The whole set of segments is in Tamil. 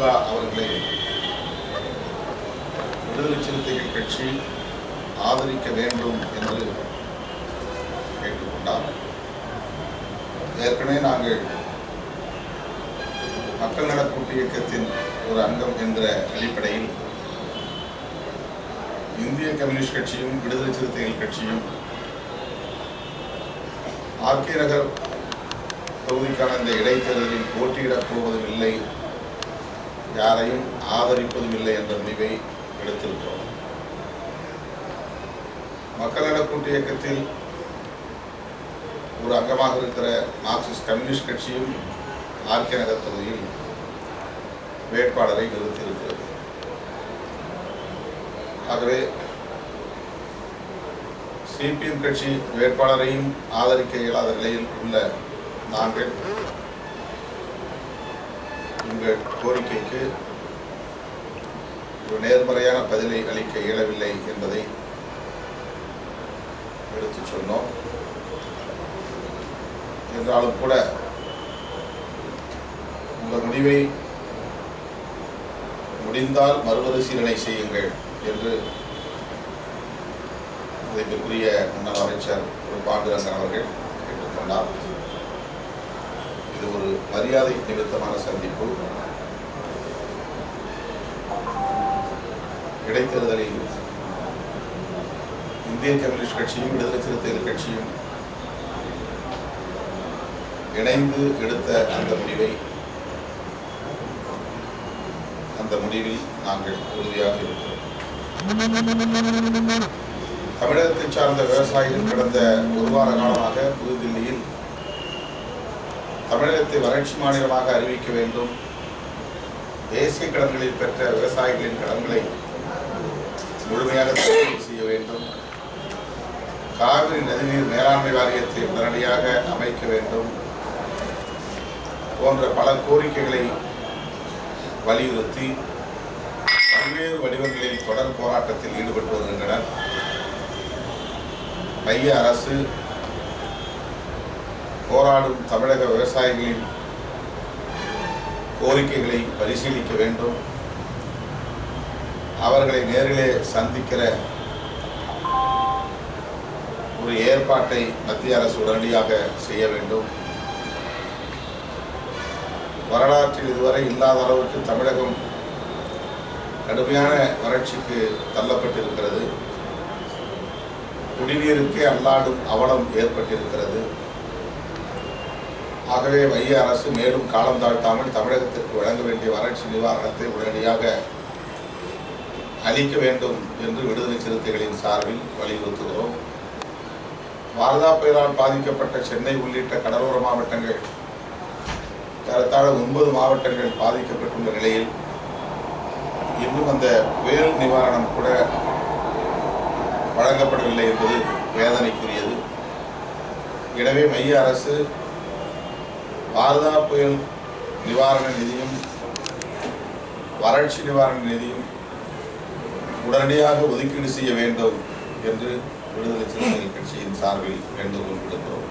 திருமதி அவர்களை விடுதலை சிறுத்தைகள் கட்சி ஆதரிக்க வேண்டும் என்று கேட்டுக்கொண்டார். ஏற்கனவே நாங்கள் மக்கள் நல கூட்டு இயக்கத்தின் ஒரு அங்கம் என்ற அடிப்படையில் இந்திய கம்யூனிஸ்ட் கட்சியும் விடுதலை சிறுத்தைகள் கட்சியும் ஆர்கே நகர் தொகுதிக்கான இந்த இடைத்தேர்தலில் போட்டியிடப் போவதும் இல்லை. யாரையும் ஆதரிப்பதும் இல்லை என்ற முடிவை எடுத்திருக்கிறோம். மக்கள் கூட்டு இயக்கத்தில் ஒரு அங்கமாக இருக்கிற மார்க்சிஸ்ட் கம்யூனிஸ்ட் கட்சியும் ஆர்கே நகர் தொகுதியில் வேட்பாளரை நிறுத்தியிருக்கிறது. ஆகவே சிபிஎம் கட்சி வேட்பாளரையும் ஆதரிக்க இயலாத நிலையில் உள்ள நாங்கள் உங்கள் கோரிக்கைக்கு ஒரு நேர்மறையான பதிலை அளிக்க இயலவில்லை என்பதை எடுத்துச் சொன்னோம். என்றாலும் கூட உங்கள் முடிவை முடிந்தால் மறுபரிசீலனை செய்யுங்கள் என்று மதிப்பிற்குரிய முன்னாள் அமைச்சர் திரு பாண்டுரங்கன் அவர்கள் கேட்டுக்கொண்டார் இது ஒரு மரியாதை நிமித்தமான சந்திப்பு. இடைத்தேர்தலில் இந்திய கம்யூனிஸ்ட் கட்சியும் விடுதலை சிறுத்தைகள் கட்சியும் இணைந்து எடுத்த அந்த முடிவை அந்த முடிவில் நாங்கள் உறுதியாக இருக்கிறோம். தமிழகத்தை சார்ந்த விவசாயிகள் கடந்த ஒரு வார காலமாக புதுதில்லியில் தமிழகத்தை வறட்சி மாநிலமாக அறிவிக்க வேண்டும். தேசிய கடன்களில் பெற்ற விவசாயிகளின் கடன்களை முழுமையாக செய்ய வேண்டும். காவிரி நதிநீர் மேலாண்மை வாரியத்தை உடனடியாக அமைக்க வேண்டும். போன்ற பல கோரிக்கைகளை வலியுறுத்தி பல்வேறு வடிவங்களில் தொடர் போராட்டத்தில் ஈடுபட்டு வருகின்றனர். மைய அரசு போராடும் தமிழக விவசாயிகளின் கோரிக்கைகளை பரிசீலிக்க வேண்டும். அவர்களை நேரிலே சந்திக்கிற ஒரு ஏற்பாட்டை மத்திய அரசு உடனடியாக செய்ய வேண்டும். வரலாற்றில் இதுவரை இல்லாத அளவுக்கு தமிழகம் கடுமையான வறட்சிக்கு தள்ளப்பட்டிருக்கிறது. குடிநீருக்கே அல்லாடும் அவலம் ஏற்பட்டிருக்கிறது. ஆகவே மைய அரசு மேலும் காலம் தாழ்த்தாமல் தமிழகத்திற்கு வழங்க வேண்டிய வறட்சி நிவாரணத்தை உடனடியாக அளிக்க வேண்டும் என்று விடுதலை சிறுத்தைகளின் சார்பில் வலியுறுத்துகிறோம். வாரதா புயலால் பாதிக்கப்பட்ட சென்னை உள்ளிட்ட கடலோர மாவட்டங்கள் ஏறத்தாழ ஒன்பது மாவட்டங்கள் பாதிக்கப்பட்டுள்ள நிலையில் இன்னும் அந்த புயல் நிவாரணம் கூட வழங்கப்படவில்லை என்பது வேதனைக்குரியது. எனவே மைய அரசு வாரதா புயல் நிவாரண நிதியும் வறட்சி நிவாரண நிதியும் உடனடியாக ஒதுக்கீடு செய்ய வேண்டும் என்று விடுதலை சிறுத்தைகள் கட்சியின் சார்பில் வேண்டுகோள் விடுக்கிறோம்.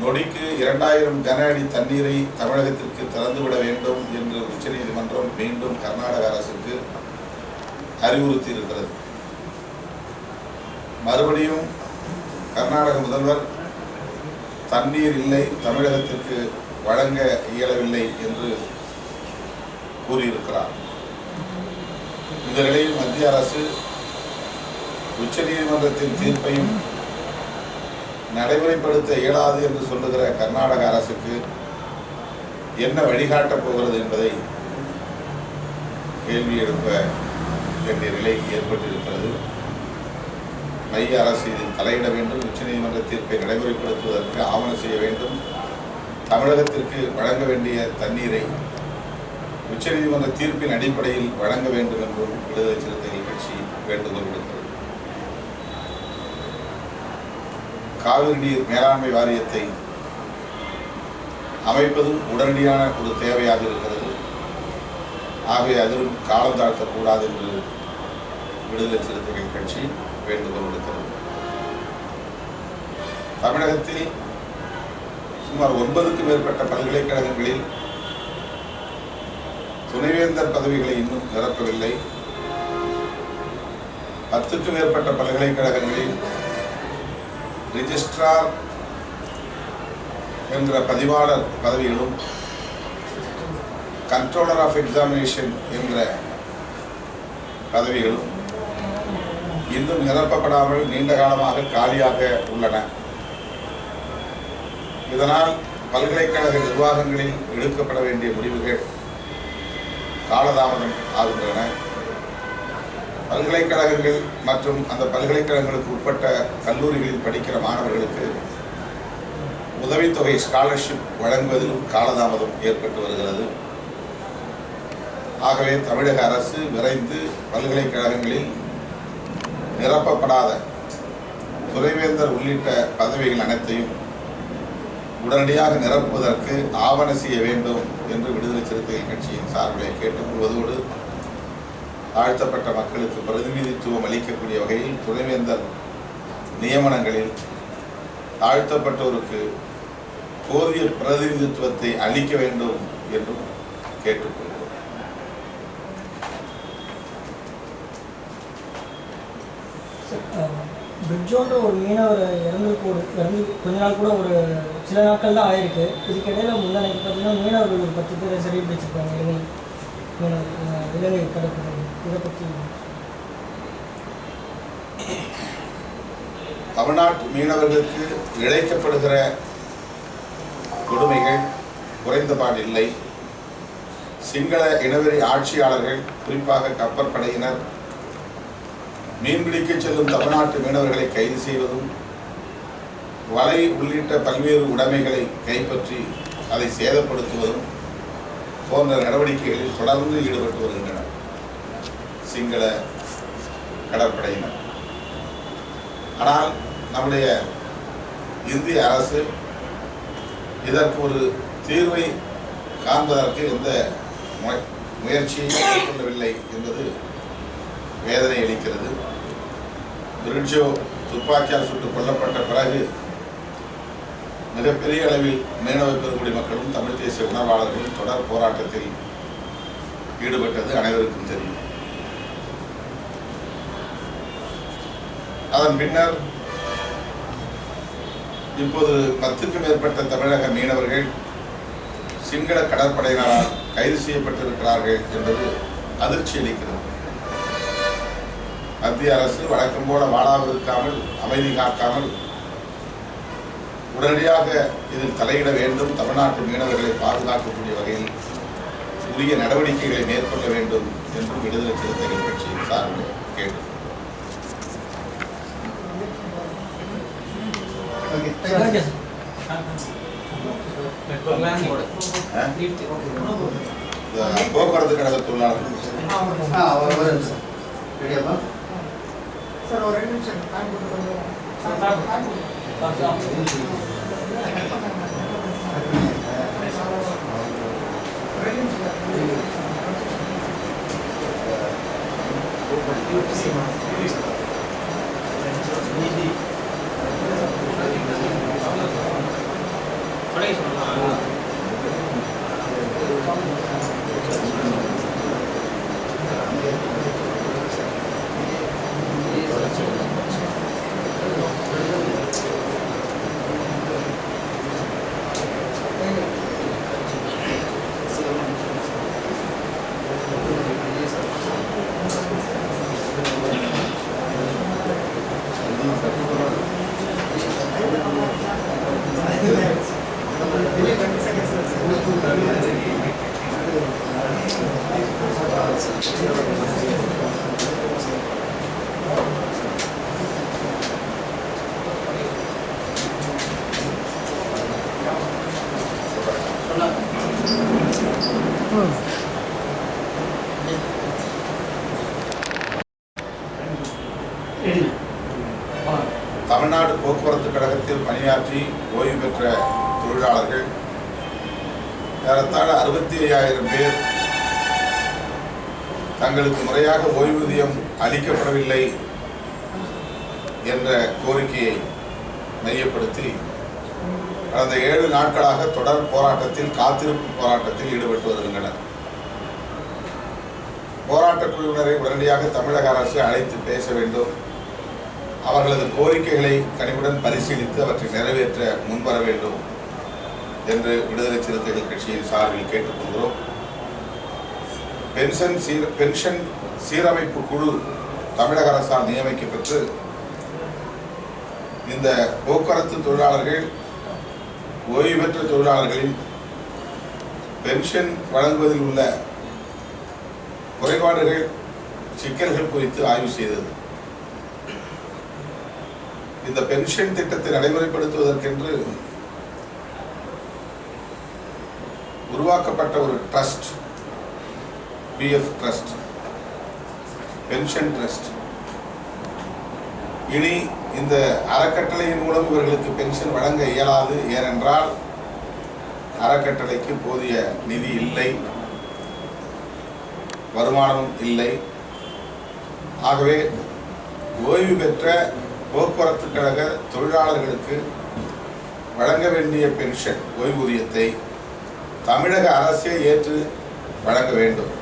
நொடிக்கு இரண்டாயிரம் கன அடி தண்ணீரை தமிழகத்திற்கு திறந்துவிட வேண்டும் என்று உச்சநீதிமன்றம் மீண்டும் கர்நாடக அரசுக்கு அறிவுறுத்தியிருக்கிறது. மறுபடியும் கர்நாடக முதல்வர் தண்ணீர் இல்லை தமிழகத்திற்கு வழங்க இயலவில்லை என்று கூறியிருக்கிறார். இந்த நிலையில் மத்திய அரசு உச்ச நீதிமன்றத்தின் தீர்ப்பையும் நடைமுறைப்படுத்த இயலாது என்று சொல்லுகிற கர்நாடக அரசுக்கு என்ன வழிகாட்டப் போகிறது என்பதை கேள்வி எழுப்ப வேண்டிய நிலை ஏற்பட்டிருக்கிறது. மைய அரசு இதில் தலையிட வேண்டும் உச்சநீதிமன்ற தீர்ப்பை நடைமுறைப்படுத்துவதற்கு ஆவணம் செய்ய வேண்டும். தமிழகத்திற்கு வழங்க வேண்டிய தண்ணீரை உச்சநீதிமன்ற தீர்ப்பின் அடிப்படையில் வழங்க வேண்டும் என்றும் விடுதலை சிறுத்தைகள் கட்சி வேண்டுகோள் விடுக்கிறது காவிரி நீர் மேலாண்மை வாரியத்தை அமைப்பதும் உடனடியான ஒரு தேவையாக இருக்கிறது. ஆகவே அதிலும் காலம் தாழ்த்தக்கூடாது என்று விடுதலை சிறுத்தைகள் கட்சி வேண்டுகோள் விடுக்கிறது தமிழகத்தில் சுமார் ஒன்பதுக்கும் மேற்பட்ட பல்கலைக்கழகங்களில் துணைவேந்தர் பதவிகளை இன்னும் நிரப்பவில்லை. பத்துக்கும் மேற்பட்ட பல்கலைக்கழகங்களில் ரிஜிஸ்ட்ரார் என்கிற பதிவாளர் பதவிகளும் கண்ட்ரோலர் ஆஃப் எக்ஸாமினேஷன் என்கிற பதவிகளும் இன்னும் நிரப்பப்படாமல் நீண்ட காலமாக காலியாக உள்ளன. இதனால் பல்கலைக்கழக நிர்வாகங்களில் எடுக்கப்பட வேண்டிய முடிவுகள் காலதாமதம் ஆகின்றன. பல்கலைக்கழகங்கள் மற்றும் அந்த பல்கலைக்கழகங்களுக்கு உட்பட்ட கல்லூரிகளில் படிக்கிற மாணவர்களுக்கு உதவித்தொகை ஸ்காலர்ஷிப் வழங்குவதிலும் காலதாமதம் ஏற்பட்டு வருகிறது. ஆகவே தமிழக அரசு விரைந்து பல்கலைக்கழகங்களில் நிரப்பப்படாத துறைவேந்தர் உள்ளிட்ட பதவிகள் அனைத்தையும் உடனடியாக நிரப்புவதற்கு ஆவண செய்ய வேண்டும் என்று விடுதலை சிறுத்தைகள் கட்சியின் சார்பிலே கேட்டுக்கொள்வதோடு தாழ்த்தப்பட்ட மக்களுக்கு பிரதிநிதித்துவம் அளிக்கக்கூடிய வகையில் துணைவேந்தர் நியமனங்களில் தாழ்த்தப்பட்டோருக்கு போதிய பிரதிநிதித்துவத்தை அளிக்க வேண்டும் என்றும் கேட்டுக்கொள் பிரிட்ஜோன்ற ஒரு மீனவர் இறந்து ஒரு இறந்து கொஞ்ச நாள் கூட ஒரு சில நாட்கள் தான் ஆயிருக்கு. இதுக்கிடையில் முன்னாடி பார்த்தீங்கன்னா மீனவர்கள் ஒரு பத்து பேரை சரி வச்சிருக்காங்க இலங்கை மீனவர் இலங்கை கடற்படை இதை பற்றி தமிழ்நாட்டு மீனவர்களுக்கு இழைக்கப்படுகிற கொடுமைகள் குறைந்தபாடு இல்லை. சிங்கள இனவெறி ஆட்சியாளர்கள் குறிப்பாக கப்பற்படையினர் மீன்பிடிக்க செல்லும் தமிழ்நாட்டு மீனவர்களை கைது செய்வதும் வலை உள்ளிட்ட பல்வேறு உடைமைகளை கைப்பற்றி அதை சேதப்படுத்துவதும் போன்ற நடவடிக்கைகளில் தொடர்ந்து ஈடுபட்டு வருகின்றனர். சிங்கள கடற்படையினர். ஆனால் நம்முடைய இந்திய அரசு இதற்கு ஒரு தீர்வை காண்பதற்கு எந்த முய- முயற்சியும் மேற்கொள்ளவில்லை என்பது வேதனை அளிக்கிறது. துரிட்ஜோ துப்பாக்கியால் சுட்டுக் கொல்லப்பட்ட பிறகு மிகப்பெரிய அளவில் மீனவ பெருங்குடி மக்களும் தமிழ் தேசிய உணர்வாளர்களும் தொடர் போராட்டத்தில் ஈடுபட்டது அனைவருக்கும் தெரியும். அதன் பின்னர் இப்போது பத்துக்கும் மேற்பட்ட தமிழக மீனவர்கள் சிங்கள கடற்படையினரால் கைது செய்யப்பட்டிருக்கிறார்கள் என்பது அதிர்ச்சி அளிக்கிறது மத்திய அரசு வழக்கம் போல வாழாவிருக்காமல் அமைதி காக்காமல் உடனடியாக இதில் தலையிட வேண்டும். தமிழ்நாட்டு மீனவர்களை பாதுகாக்கக்கூடிய வகையில் உரிய நடவடிக்கைகளை மேற்கொள்ள வேண்டும் என்று விடுதலை சிறுத்தைகள் கட்சியின் சார்பில் கேட்டு போக்குவரத்து கழக தொழிலாளர்கள். சார் ஒரு ரெண்டு நிமிஷம் ஃபேன் போட்டு கொஞ்சம் ஃபேன் ரெண்டு நிமிஷம் ஆ. தமிழ்நாடு போக்குவரத்து கழகத்தில் பணியாற்றி ஓய்வு பெற்ற தொழிலாளர்கள் ஏறத்தாழ அறுபத்தி ஐயாயிரம் பேர் தங்களுக்கு முறையாக ஓய்வூதியம் அளிக்கப்படவில்லை என்ற கோரிக்கையை மையப்படுத்தி கடந்த ஏழு நாட்களாக தொடர் போராட்டத்தில் காத்திருப்பு போராட்டத்தில் ஈடுபட்டு வருகின்றனர். போராட்ட குழுவினரை உடனடியாக தமிழக அரசு அழைத்து பேச வேண்டும். அவர்களது கோரிக்கைகளை கனிவுடன் பரிசீலித்து அவற்றை நிறைவேற்ற முன்வர வேண்டும் என்று விடுதலை சிறுத்தைகள் கட்சியின் சார்பில் கேட்டுக்கொள்கிறோம். பென்ஷன் சீர பென்ஷன் சீரமைப்பு குழு தமிழக அரசால் நியமிக்கப்பட்டு இந்த போக்குவரத்து தொழிலாளர்கள் ஓய்வு பெற்ற தொழிலாளர்களின் பென்ஷன் வழங்குவதில் உள்ள குறைபாடுகள் சிக்கல்கள் குறித்து ஆய்வு செய்தது. இந்த பென்ஷன் திட்டத்தை நடைமுறைப்படுத்துவதற்கென்று உருவாக்கப்பட்ட ஒரு trust P F trust pension trust இனி இந்த அறக்கட்டளையின் மூலம் இவர்களுக்கு பென்ஷன் வழங்க இயலாது ஏனென்றால் அறக்கட்டளைக்கு போதிய நிதி இல்லை வருமானமும் இல்லை. ஆகவே ஓய்வு பெற்ற போக்குவரத்து கழக தொழிலாளர்களுக்கு வழங்க வேண்டிய பென்ஷன் ஓய்வூதியத்தை தமிழக அரசே ஏற்று வழங்க வேண்டும்.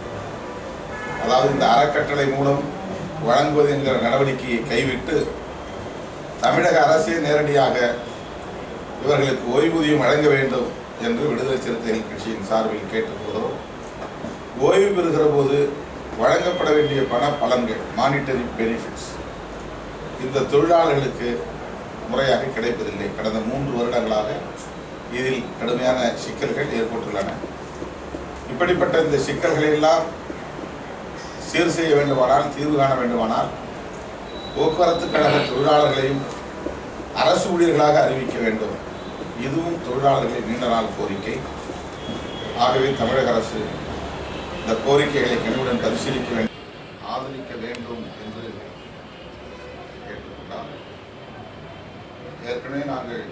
அதாவது இந்த அறக்கட்டளை மூலம் வழங்குவது என்கிற நடவடிக்கையை கைவிட்டு தமிழக அரசே நேரடியாக இவர்களுக்கு ஓய்வூதியம் வழங்க வேண்டும் என்று விடுதலை சிறுத்தைகள் கட்சியின் சார்பில் கேட்டுக்கொள்கிறோம். ஓய்வு பெறுகிற போது வழங்கப்பட வேண்டிய பண பலன்கள் மானிட்டரி பெனிஃபிட்ஸ் இந்த தொழிலாளர்களுக்கு முறையாக கிடைப்பதில்லை. கடந்த மூன்று வருடங்களாக இதில் கடுமையான சிக்கல்கள் ஏற்பட்டுள்ளன. இப்படிப்பட்ட இந்த சிக்கல்களையெல்லாம் சீர் செய்ய வேண்டுமானால் தீர்வு காண வேண்டுமானால் போக்குவரத்து கழக தொழிலாளர்களையும் அரசு ஊழியர்களாக அறிவிக்க வேண்டும். இதுவும் தொழிலாளர்களின் நீண்ட நாள் கோரிக்கை. ஆகவே தமிழக அரசு இந்த கோரிக்கைகளை கனிவுடன் பரிசீலிக்க வேண்டும் ஆதரிக்க வேண்டும் என்று கேட்டுக்கொண்டார். ஏற்கனவே நாங்கள்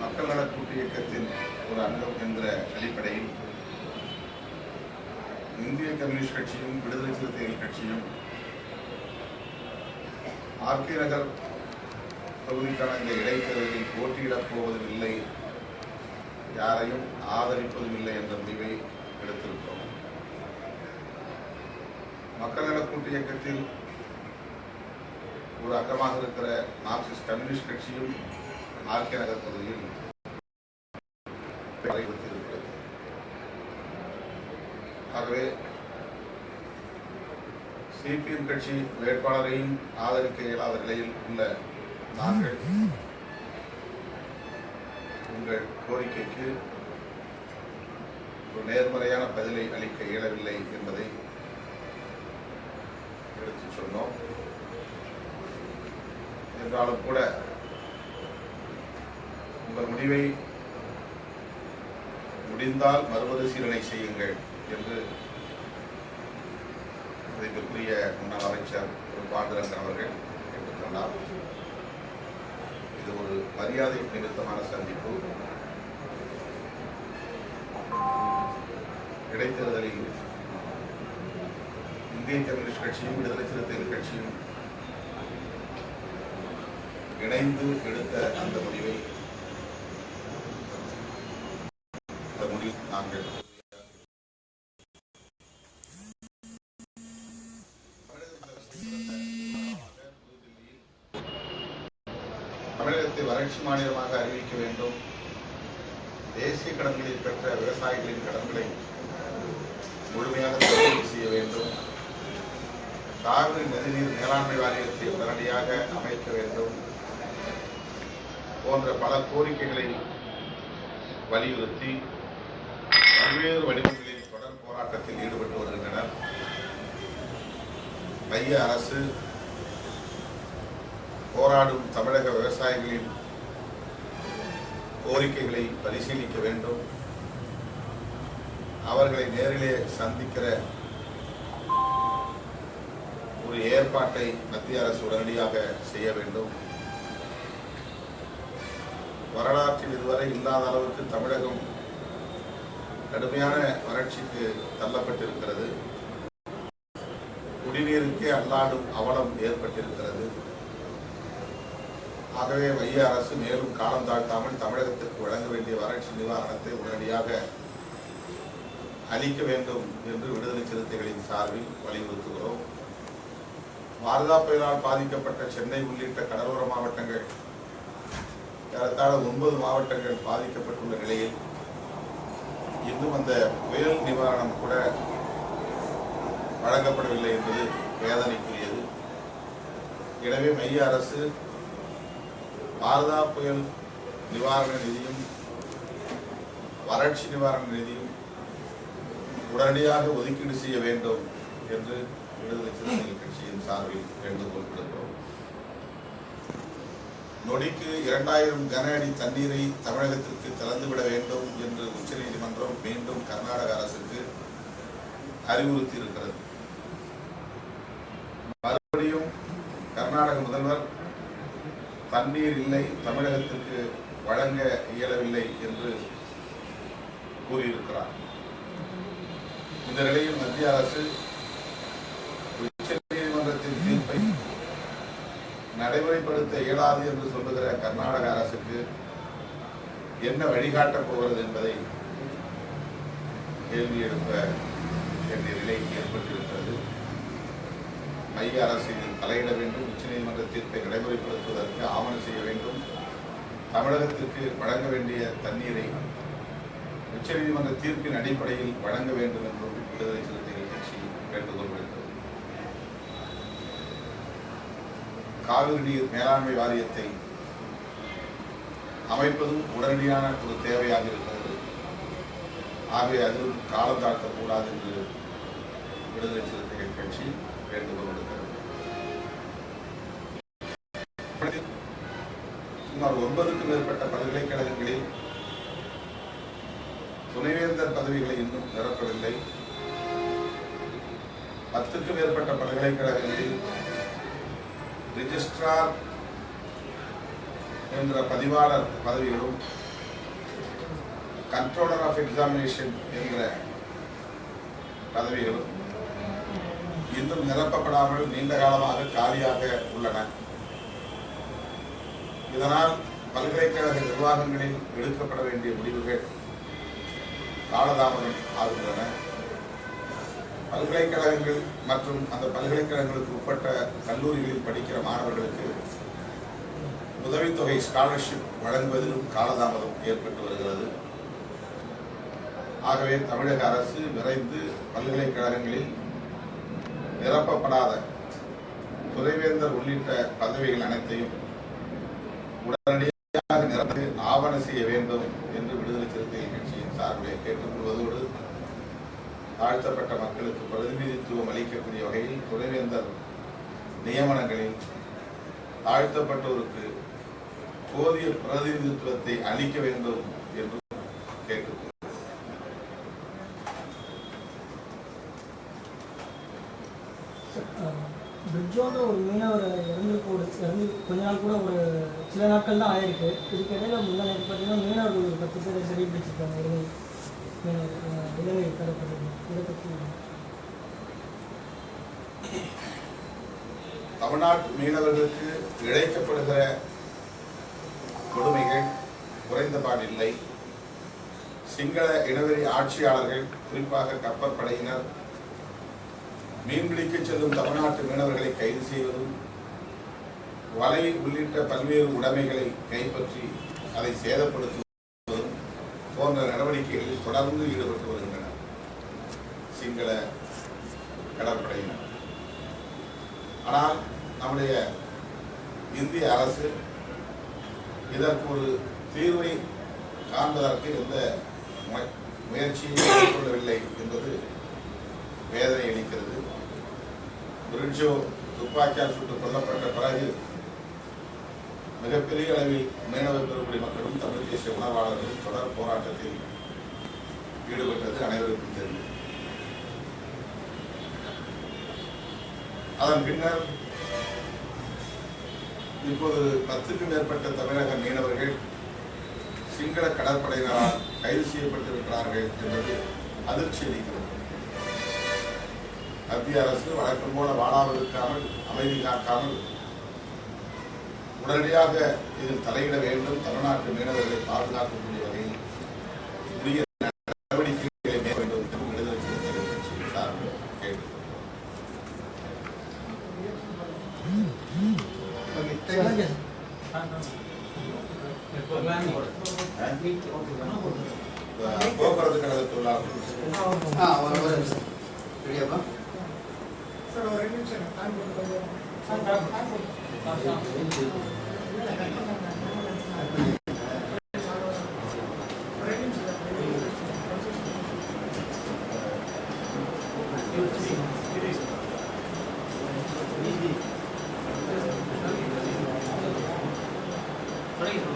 மக்கள் நலக் கூட்டு இயக்கத்தின் ஒரு அங்கம் என்ற அடிப்படையில் இந்திய கம்யூனிஸ்ட் கட்சியும் விடுதலை சிறுத்தைகள் கட்சியும் ஆர்கே நகர் தொகுதிக்கான இந்த இடைத்தேர்தலில் போட்டியிடப் போவதும் இல்லை. யாரையும் ஆதரிப்பதும் இல்லை என்ற முடிவை எடுத்திருக்கிறோம். மக்கள் நலக் கூட்டு இயக்கத்தில் ஒரு அங்கமாக இருக்கிற மார்க்சிஸ்ட் கம்யூனிஸ்ட் கட்சியும் ஆர்கே நகர் பகுதியில் இருக்கிறது ஆகவே சிபிஎம் கட்சி வேட்பாளரையும் ஆதரிக்க இயலாத நிலையில் உள்ள நாங்கள் உங்கள் கோரிக்கைக்கு ஒரு நேர்மறையான பதிலை அளிக்க இயலவில்லை என்பதை எடுத்துச் சொன்னோம். என்றாலும் கூட உங்கள் முடிவை முடிந்தால் மறுபரிசீலனை செய்யுங்கள் என்று மதிப்பிற்குரிய முன்னாள் அமைச்சர் திரு பாண்டுரங்கன் அவர்கள் கேட்டுக்கொண்டார் இது ஒரு மரியாதை நிமித்தமான சந்திப்பு. இடைத்தேர்தலில் இந்திய கம்யூனிஸ்ட் கட்சியும் விடுதலை சிறுத்தைகள் கட்சியும் இணைந்து எடுத்த அந்த முடிவை அந்த முடிவு நாங்கள் தமிழகத்தை வறட்சி மாநிலமாக அறிவிக்க வேண்டும். தேசிய கடன்களில் பெற்ற விவசாயிகளின் கடன்களை முழுமையாக தள்ளுபடி செய்ய வேண்டும். காவிரி நதிநீர் மேலாண்மை வாரியத்தை உடனடியாக அமைக்க வேண்டும். போன்ற பல கோரிக்கைகளை வலியுறுத்தி பல்வேறு வடிவங்களில் தொடர் போராட்டத்தில் ஈடுபட்டு வருகின்றனர். மைய அரசு போராடும் தமிழக விவசாயிகளின் கோரிக்கைகளை பரிசீலிக்க வேண்டும். அவர்களை நேரிலே சந்திக்கிற ஒரு ஏற்பாட்டை மத்திய அரசு உடனடியாக செய்ய வேண்டும். வரலாற்றில் இதுவரை இல்லாத அளவுக்கு தமிழகம் கடுமையான வறட்சிக்கு தள்ளப்பட்டிருக்கிறது. குடிநீருக்கே அல்லாடும் அவலம் ஏற்பட்டிருக்கிறது. ஆகவே மைய அரசு மேலும் காலம் தாழ்த்தாமல் தமிழகத்திற்கு வழங்க வேண்டிய வறட்சி நிவாரணத்தை உடனடியாக அளிக்க வேண்டும் என்று விடுதலை சிறுத்தைகளின் சார்பில் வலியுறுத்துகிறோம். வாரதா புயலால் பாதிக்கப்பட்ட சென்னை உள்ளிட்ட கடலோர மாவட்டங்கள் ஏறத்தாழ ஒன்பது மாவட்டங்கள் பாதிக்கப்பட்டுள்ள நிலையில் இன்னும் அந்த புயல் நிவாரணம் கூட வழங்கப்படவில்லை என்பது வேதனைக்குரியது. எனவே மைய அரசு பாரதா புயல் நிவாரண நிதியும் வறட்சி நிவாரண நிதியும் உடனடியாக ஒதுக்கீடு செய்ய வேண்டும் என்று விடுதலை சிறுத்தைகள் கட்சியின் சார்பில் வேண்டுகோள் விடுகிறோம் நொடிக்கு இரண்டாயிரம் கன அடி தண்ணீரை தமிழகத்திற்கு திறந்துவிட வேண்டும் என்று உச்சநீதிமன்றம் மீண்டும் கர்நாடக அரசுக்கு அறிவுறுத்தி இருக்கிறது மறுபடியும் கர்நாடக முதல்வர் தண்ணீர் இல்லை தமிழகத்திற்கு வழங்க இயலவில்லை என்று கூறியிருக்கிறார். இந்த நிலையில் மத்திய அரசு உச்சநீதிமன்றத்தின் தீர்ப்பை நடைமுறைப்படுத்த இயலாது என்று சொல்லுகிற கர்நாடக அரசுக்கு என்ன வழிகாட்டப் போகிறது என்பதை கேள்வி எழுப்ப வேண்டிய நிலை ஏற்பட்டிருக்கிறது. மைய அரசு இதில் தலையிட வேண்டும் உச்சநீதிமன்ற தீர்ப்பை நடைமுறைப்படுத்துவதற்கு ஆவணம் செய்ய வேண்டும். தமிழகத்திற்கு வழங்க வேண்டிய தண்ணீரை உச்சநீதிமன்ற தீர்ப்பின் அடிப்படையில் வழங்க வேண்டும் என்றும் விடுதலை சிறுத்தைகள் கட்சி வேண்டுகோள் விடுக்கிறது காவிரி நீர் மேலாண்மை வாரியத்தை அமைப்பதும் உடனடியான ஒரு தேவையாக இருக்கிறது. ஆகவே அதுவும் காலம் தாழ்த்தக்கூடாது என்று விடுதலை சிறுத்தைகள் கட்சி வேண்டுகோள் விடுக்கிறது சுமார் ஒன்பதுக்கும் மேற்பட்ட பல்கலைக்கழகங்களில் துணைவேந்தர் பதவிகளை இன்னும் நிரப்பவில்லை பத்துக்கும் மேற்பட்ட பல்கலைக்கழகங்களில் ரிஜிஸ்ட்ரார் என்ற பதிவாளர் பதவிகளும் கண்ட்ரோலர் ஆஃப் எக்ஸாமினேஷன் என்ற பதவிகளும் இன்னும் நிரப்பப்படாமல் நீண்ட காலமாக காலியாக உள்ளன. இதனால் பல்கலைக்கழக நிர்வாகங்களில் எடுக்கப்பட வேண்டிய முடிவுகள் காலதாமதம் ஆகின்றன. பல்கலைக்கழகங்கள் மற்றும் அந்த பல்கலைக்கழகங்களுக்கு உட்பட்ட கல்லூரிகளில் படிக்கிற மாணவர்களுக்கு உதவித்தொகை ஸ்காலர்ஷிப் வழங்குவதிலும் காலதாமதம் ஏற்பட்டு வருகிறது. ஆகவே தமிழக அரசு விரைந்து பல்கலைக்கழகங்களில் நிரப்பப்படாத துறைவேந்தர் உள்ளிட்ட பதவிகள் அனைத்தையும் உடனடியாக நிரப்பி ஆவண செய்ய வேண்டும் என்று விடுதலை சிறுத்தைகள் கட்சியின் சார்பில் கேட்டுக்கொள்வதோடு தாழ்த்தப்பட்ட மக்களுக்கு பிரதிநிதித்துவம் அளிக்கக்கூடிய வகையில் துறைவேந்தர் நியமனங்களில் தாழ்த்தப்பட்டோருக்கு போதிய பிரதிநிதித்துவத்தை அளிக்க வேண்டும் என்று கேட்டுக்கொள்கிறேன். பிரிட்ஜோட ஒரு மீனவர் இறந்து கூட இறந்து கொஞ்ச நாள் கூட ஒரு சில நாட்கள் தான் ஆயிருக்கு இதுக்கு இடையில முன்னாடி பார்த்தீங்கன்னா மீனவர்கள் ஒரு பத்து பேரை சிறை பிடிச்சிருக்காங்க இலங்கை மீனவர் இலங்கை கடற்படை இதை பற்றி தமிழ்நாட்டு மீனவர்களுக்கு இழைக்கப்படுகிற கொடுமைகள் குறைந்தபாடு இல்லை சிங்கள இனவெறி ஆட்சியாளர்கள் குறிப்பாக கப்பற்படையினர் மீன்பிடிக்க செல்லும் தமிழ்நாட்டு மீனவர்களை கைது செய்வதும் வலை உள்ளிட்ட பல்வேறு உடைமைகளை கைப்பற்றி அதை சேதப்படுத்துவதும் போன்ற நடவடிக்கைகளில் தொடர்ந்து ஈடுபட்டு வருகின்றனர். சிங்கள கடற்படையினர். ஆனால் நம்முடைய இந்திய அரசு இதற்கு ஒரு தீர்வை காண்பதற்கு எந்த முயற்சியும் மேற்கொள்ளவில்லை என்பது வேதனை அளிக்கிறது. பிரிட்ஜோ துப்பாக்கியால் சுட்டுக் கொல்லப்பட்ட பிறகு மிகப்பெரிய அளவில் மீனவ பெருங்குடி மக்களும் தமிழ் தேசிய உணர்வாளர்கள் தொடர் போராட்டத்தில் ஈடுபட்டது அனைவருக்கும் தெரியும். அதன் பின்னர் இப்போது பத்துக்கும் மேற்பட்ட தமிழக மீனவர்கள் சிங்கள கடற்படையினரால் கைது செய்யப்பட்டிருக்கிறார்கள் என்பது அதிர்ச்சி அளிக்கிறது மத்திய அரசு வழக்கம் போல வாழாவதற்காமல் அமைதி காக்காமல் உடனடியாக இதில் தலையிட வேண்டும். தமிழ்நாட்டு மீனவர்களை பாதுகாக்கக்கூடிய Please.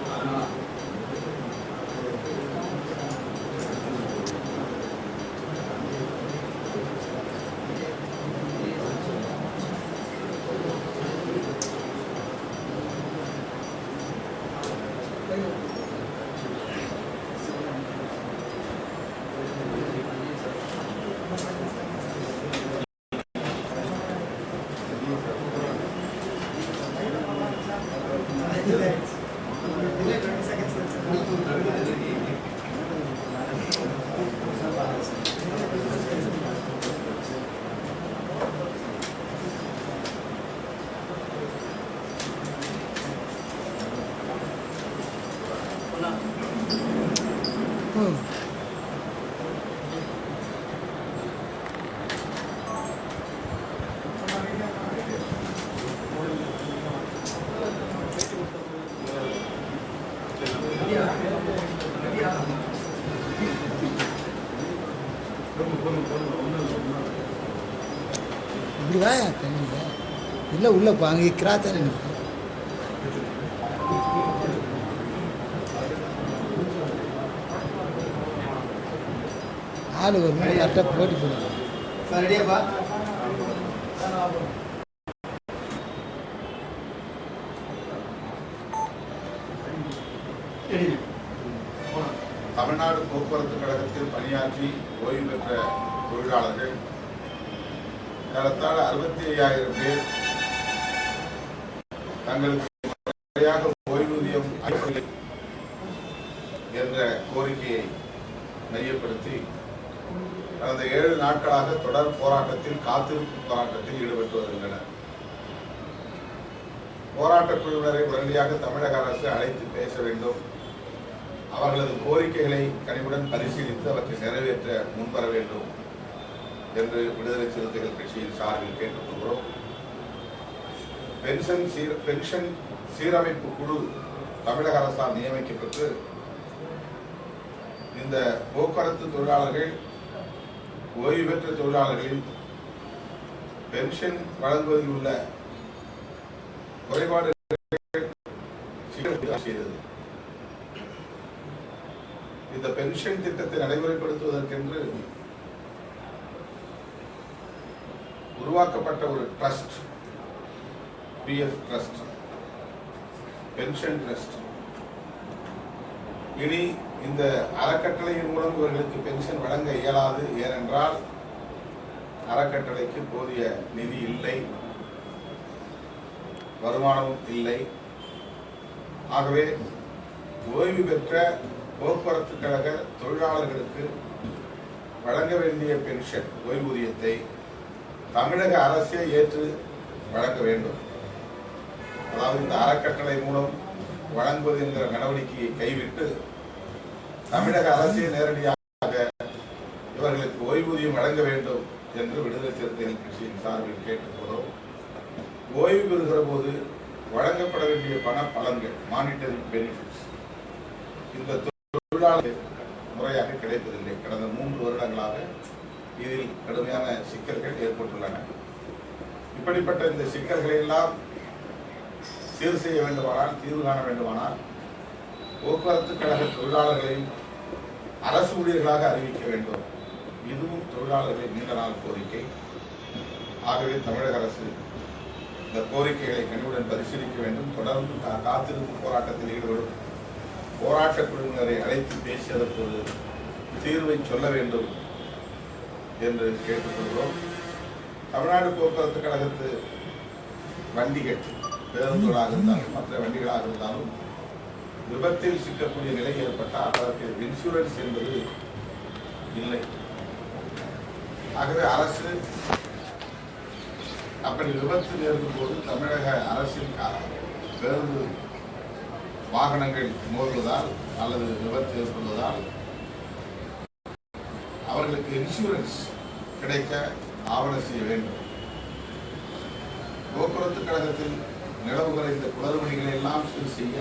இல்லை உள்ளே போ அங்கே கிராத்தா நினைக்கிறேன் ஆள் ஒரு மணி கரெக்டாக போட்டி போடுவாங்க தங்களுக்கு முறையாக ஓய்வூதியம் என்ற கோரிக்கையை மையப்படுத்தி கடந்த ஏழு நாட்களாக தொடர் போராட்டத்தில் காத்திருப்பு போராட்டத்தில் ஈடுபட்டு வருகின்றனர். போராட்டக் குழுவினரை உடனடியாக தமிழக அரசு அழைத்து பேச வேண்டும். அவர்களது கோரிக்கைகளை கனிவுடன் பரிசீலித்து அவற்றை நிறைவேற்ற முன்வர வேண்டும் என்று விடுதலை சிறுத்தைகள் கட்சியின் சார்பில் கேட்டுக்கொள்கிறோம். பென்ஷன் சீர் பென்ஷன் சீரமைப்பு குழு தமிழக அரசால் நியமிக்கப்பட்டு இந்த போக்குவரத்து தொழிலாளர்கள் ஓய்வு பெற்ற தொழிலாளர்களின் பென்ஷன் வழங்குவதில் உள்ள குறைபாடு செய்தது. இந்த பென்ஷன் திட்டத்தை நடைமுறைப்படுத்துவதற்கென்று உருவாக்கப்பட்ட ஒரு trust P F trust pension trust இனி இந்த அறக்கட்டளையின் மூலம் இவர்களுக்கு பென்ஷன் வழங்க இயலாது. ஏனென்றால் அறக்கட்டளைக்கு போதிய நிதி இல்லை. வருமானமும் இல்லை. ஆகவே ஓய்வு பெற்ற போக்குவரத்து கழக தொழிலாளர்களுக்கு வழங்க வேண்டிய பென்ஷன் ஓய்வூதியத்தை தமிழக அரசே ஏற்று வழங்க வேண்டும். அதாவது இந்த அறக்கட்டளை மூலம் வழங்குவது என்கிற நடவடிக்கையை கைவிட்டு தமிழக அரசே நேரடியாக இவர்களுக்கு ஓய்வூதியம் வழங்க வேண்டும் என்று விடுதலை சிறுத்தைகள் கட்சியின் சார்பில் கேட்டுக்கொள்கிறோம் ஓய்வு பெறுகிற போது வழங்கப்பட வேண்டிய பண பலன்கள் மானிட்டரி பெனிஃபிட்ஸ் இந்த தொழிலாளர் முறையாக கிடைப்பதில்லை. கடந்த மூன்று வருடங்களாக இதில் கடுமையான சிக்கல்கள் ஏற்பட்டுள்ளன. இப்படிப்பட்ட இந்த சிக்கல்களை எல்லாம் சீர் செய்ய வேண்டுமானால் தீர்வு காண வேண்டுமானால் போக்குவரத்து கழக தொழிலாளர்களையும் அரசு ஊழியர்களாக அறிவிக்க வேண்டும். இதுவும் தொழிலாளர்களின் நீண்ட நாள் கோரிக்கை. ஆகவே தமிழக அரசு இந்த கோரிக்கைகளை கனிவுடன் பரிசீலிக்க வேண்டும். தொடர்ந்து காத்திருக்கும் காத்திருப்பு போராட்டத்தில் ஈடுபடும் போராட்டக் குழுவினரை அழைத்து பேசி அதற்கு ஒரு தீர்வை சொல்ல வேண்டும் என்று கேட்டுக்கொள்கிறோம். தமிழ்நாடு போக்குவரத்து கழகத்து வண்டிகள் பேருந்துகளாக இருந்தாலும் மற்ற வண்டிகளாக இருந்தாலும் விபத்தில் சிக்கக்கூடிய நிலை ஏற்பட்டால் அதற்கு இன்சூரன்ஸ் என்பது இல்லை. ஆகவே அரசு அப்படி விபத்து நேர்க்கும் போது தமிழக அரசின் பேருந்து வாகனங்கள் மோதுவதால் அல்லது விபத்து ஏற்படுவதால் அவர்களுக்கு இன்சூரன்ஸ் கிடைக்க ஆவணம் செய்ய வேண்டும். போக்குவரத்து கழகத்தில் நிலவுகிற இந்த குளறுபடிகளை எல்லாம் சரி செய்ய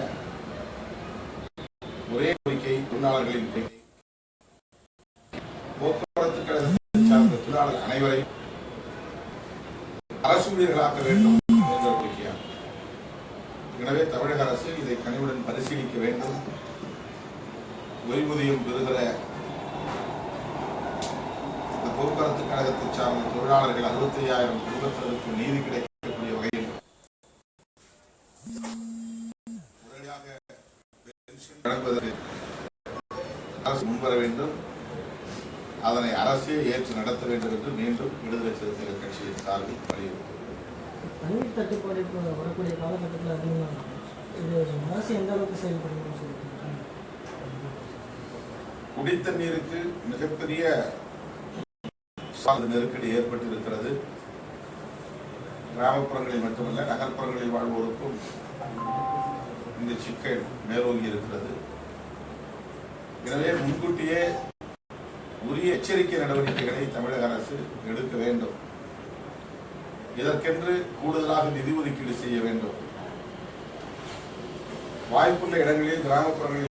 ஒரே கோரிக்கை தொழிலாளர்களின் கோரிக்கை. போக்குவரத்து கழகத்தை சார்ந்த தொழிலாளர் அனைவரையும் அரசு ஊழியர்களாக்க வேண்டும் என்ற கோரிக்கையாகும். எனவே தமிழக அரசு இதை கனிவுடன் பரிசீலிக்க வேண்டும். ஓய்வூதியம் பெறுகிற போக்குவரத்து கழகத்தை சார்ந்த தொழிலாளர்கள் அறுபத்தி ஐயாயிரம் குடும்பத்தினருக்கு நீதி கிடைக்க வகையில் உடனடியாக பென்ஷன் வழங்குவதற்கு அரசு முன்வர வேண்டும் அதனை அரசே ஏற்று நடத்த வேண்டும் என்று மீண்டும் விடுதலை சிறுத்தைகள் கட்சியின் சார்பில் குடித்த நீருக்கு மிகப்பெரிய நெருக்கடி ஏற்பட்டு இருக்கிறது கிராமப்புறங்களில் மட்டுமல்ல நகர்ப்புறங்களில் வாழ்வோருக்கும் இந்த சிக்கல் மேலோங்கி இருக்கிறது. எனவே முன்கூட்டியே உரிய எச்சரிக்கை நடவடிக்கைகளை தமிழக அரசு எடுக்க வேண்டும். இதற்கென்று கூடுதலாக நிதி ஒதுக்கீடு செய்ய வேண்டும். வாய்ப்புள்ள இடங்களில் கிராமப்புறங்களில்